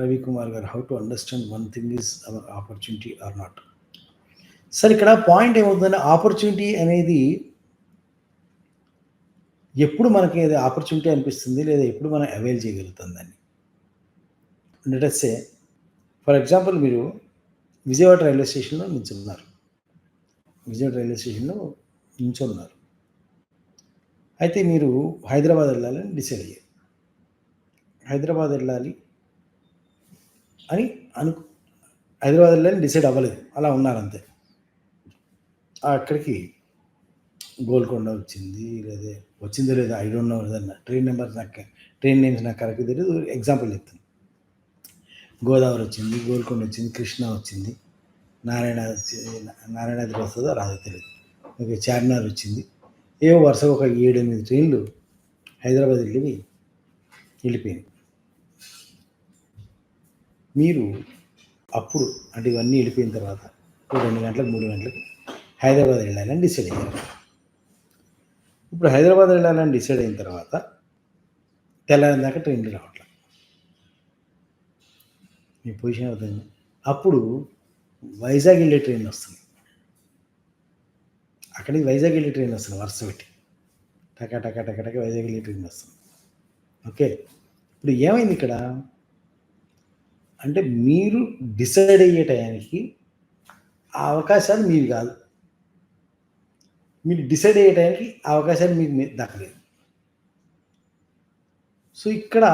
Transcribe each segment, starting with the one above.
రవి కుమార్ గారు how to understand one thing is our opportunity or not sir ఇక్కడ point ఏమవుతుందంటే opportunity అనేది ఎప్పుడు మనకి అది ఆపర్చునిటీ అనిపిస్తుంది లేదా ఎప్పుడు మనం అవైల్ చేయగలుగుతాం దాన్ని. లెటస్సే ఫర్ ఎగ్జాంపుల్ మీరు విజయవాడ రైల్వే స్టేషన్లో నించున్నారు విజయవాడ రైల్వే స్టేషన్లో నించున్నారు అయితే మీరు హైదరాబాద్ వెళ్ళాలని డిసైడ్ అయ్యారు. హైదరాబాద్ వెళ్ళాలి అని అను హైదరాబాద్ వెళ్ళాలని డిసైడ్ అవ్వలేదు. అలా ఉన్నారంతే. అక్కడికి గోల్కొండ వచ్చింది లేదా వచ్చిందో లేదో ఐ డోంట్ నో ఏదన్నా ట్రైన్ నెంబర్ నాకు ట్రైన్ నేమ్స్ నాకు కరెక్ట్ తెలియదు ఎగ్జాంపుల్ చెప్తాను. గోదావరి వచ్చింది గోల్కొండ వచ్చింది కృష్ణ వచ్చింది నారాయణ వచ్చింది నారాయణాద్రి వస్తుందో రాదో తెలియదు ఓకే చార్మినార్ వచ్చింది. ఏవో వరుసగా ఒక ఏడు ఎనిమిది ట్రైన్లు హైదరాబాద్ వెళ్ళి వెళ్ళిపోయింది మీరు అప్పుడు అంటే ఇవన్నీ వెళ్ళిపోయిన తర్వాత రెండు గంటలకు మూడు గంటలకు హైదరాబాద్ వెళ్ళాలని డిసైడ్ అయ్యారు. ఇప్పుడు హైదరాబాద్ వెళ్ళాలని డిసైడ్ అయిన తర్వాత తెల్లారి దాకా ట్రైన్లు రావట్లేదు మీ పొజిషన్ అవుతుంది అప్పుడు వైజాగ్ వెళ్ళే ట్రైన్ వస్తుంది. అక్కడికి వైజాగ్ వెళ్ళే ట్రైన్ వస్తుంది వరుస పెట్టి. టకా టకా టకా టకా వైజాగ్ వెళ్ళే ట్రైన్ వస్తుంది. ఓకే? ఇప్పుడు ఏమైంది ఇక్కడ? అంటే మీరు డిసైడ్ అయ్యే టయానికి ఆ అవకాశాలు మీవి కాదు. మీరు డిసైడ్ అయ్యే టైంకి ఆ అవకాశాలు మీకు మీ- దక్కలేదు. సో ఇక్కడ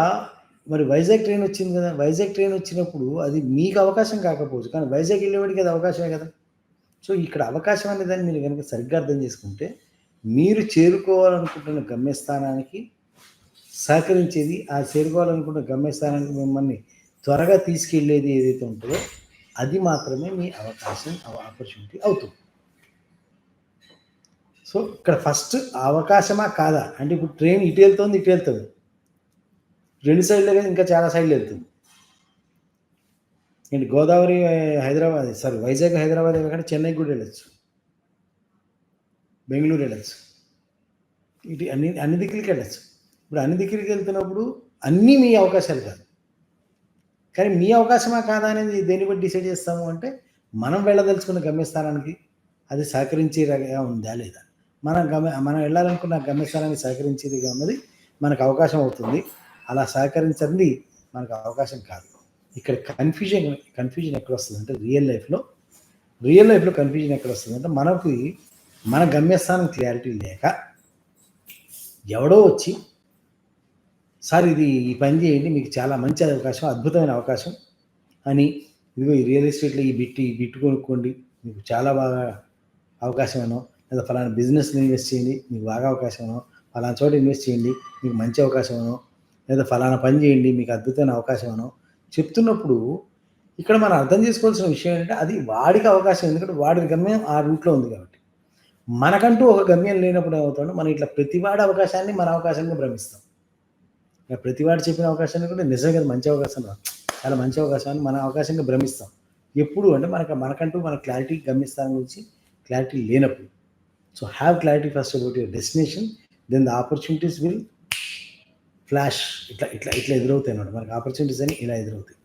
మరి వైజాగ్ ట్రైన్ వచ్చింది కదా వైజాగ్ ట్రైన్ వచ్చినప్పుడు అది మీకు అవకాశం కాకపోవచ్చు కానీ వైజాగ్ వెళ్ళేవాడికి అది అవకాశమే కదా. సో ఇక్కడ అవకాశం అనే దాన్ని మీరు కనుక సరిగ్గా అర్థం చేసుకుంటే మీరు చేరుకోవాలనుకుంటున్న గమ్యస్థానానికి సహకరించేది ఆ చేరుకోవాలనుకుంటున్న గమ్యస్థానానికి మిమ్మల్ని త్వరగా తీసుకెళ్ళేది ఏదైతే ఉంటుందో అది మాత్రమే మీ అవకాశం ఆపర్చునిటీ అవుతుంది. సో ఇక్కడ ఫస్ట్ అవకాశమా కాదా? అంటే ఇప్పుడు ట్రైన్ ఇటు వెళ్తుంది ఇటు వెళ్తుంది. రెండు సైడ్లే కదా ఇంకా చాలా సైడ్లు వెళ్తుంది. ఏంటి గోదావరి హైదరాబాద్ సారీ వైజాగ్ హైదరాబాద్ వెళ్ళకుండా చెన్నై కూడా వెళ్ళచ్చు. బెంగళూరు వెళ్ళచ్చు. ఇటు అన్ని అన్ని దిక్కులకి వెళ్ళచ్చు. ఇప్పుడు అన్ని దిక్కులకి వెళ్తున్నప్పుడు అన్నీ మీ అవకాశాలు కాదు. కానీ మీ అవకాశమా కాదా అనేది దేన్ని బట్టి డిసైడ్ చేస్తాము అంటే మనం వెళ్ళదలుచుకున్న గమ్యస్థానానికి అది సహకరించేలాగా ఉందా లేదా? మనం గమ్య మనం వెళ్ళాలనుకున్న గమ్యస్థానానికి సహకరించేదిగా ఉన్నది మనకు అవకాశం అవుతుంది. అలా సహకరించింది మనకు అవకాశం కాదు. ఇక్కడ కన్ఫ్యూజన్ కన్ఫ్యూజన్ ఎక్కడ వస్తుందంటే రియల్ లైఫ్లో రియల్ లైఫ్లో కన్ఫ్యూజన్ ఎక్కడ వస్తుంది అంటే మనకి మన గమ్యస్థానం క్లారిటీ లేక ఎవడో వచ్చి సార్ ఇది ఈ పని చేయండి మీకు చాలా మంచి అవకాశం అద్భుతమైన అవకాశం. అని ఇదిగో ఈ రియల్ ఎస్టేట్లో ఈ బిట్ ఈ బిట్ కొనుక్కోండి మీకు చాలా బాగా అవకాశమేనో లేదా ఫలానా బిజినెస్లో ఇన్వెస్ట్ చేయండి మీకు బాగా అవకాశమేనో ఫలానా చోట ఇన్వెస్ట్ చేయండి మీకు మంచి అవకాశమేనో లేదా ఫలానా పని చేయండి మీకు అద్భుతమైన అవకాశమేనో చెప్తున్నప్పుడు ఇక్కడ మనం అర్థం చేసుకోవాల్సిన విషయం ఏంటంటే అది వాడికి అవకాశం ఎందుకంటే వాడి గమ్యం ఆ రూట్లో ఉంది కాబట్టి. మనకంటూ ఒక గమ్యం లేనప్పుడు ఏమవుతుందో మనం ఇట్లా ప్రతివాడి అవకాశాన్ని మన అవకాశంగా భ్రమిస్తాం. ప్రతివాడు చెప్పిన అవకాశాన్ని కూడా నిజంగా మంచి అవకాశం చాలా మంచి అవకాశాన్ని మన అవకాశంగా భ్రమిస్తాం. ఎప్పుడు అంటే మనకు మనకంటూ మన క్లారిటీ గమ్యస్థానం గురించి క్లారిటీ లేనప్పుడు. So have clarity first about your destination then the opportunities will flash ఇట్లా ఇట్లా ఇట్లా ఎదురవుతాయి అన్నమాట. మనకు ఆపర్చునిటీస్ అని ఇలా ఎదురవుతాయి.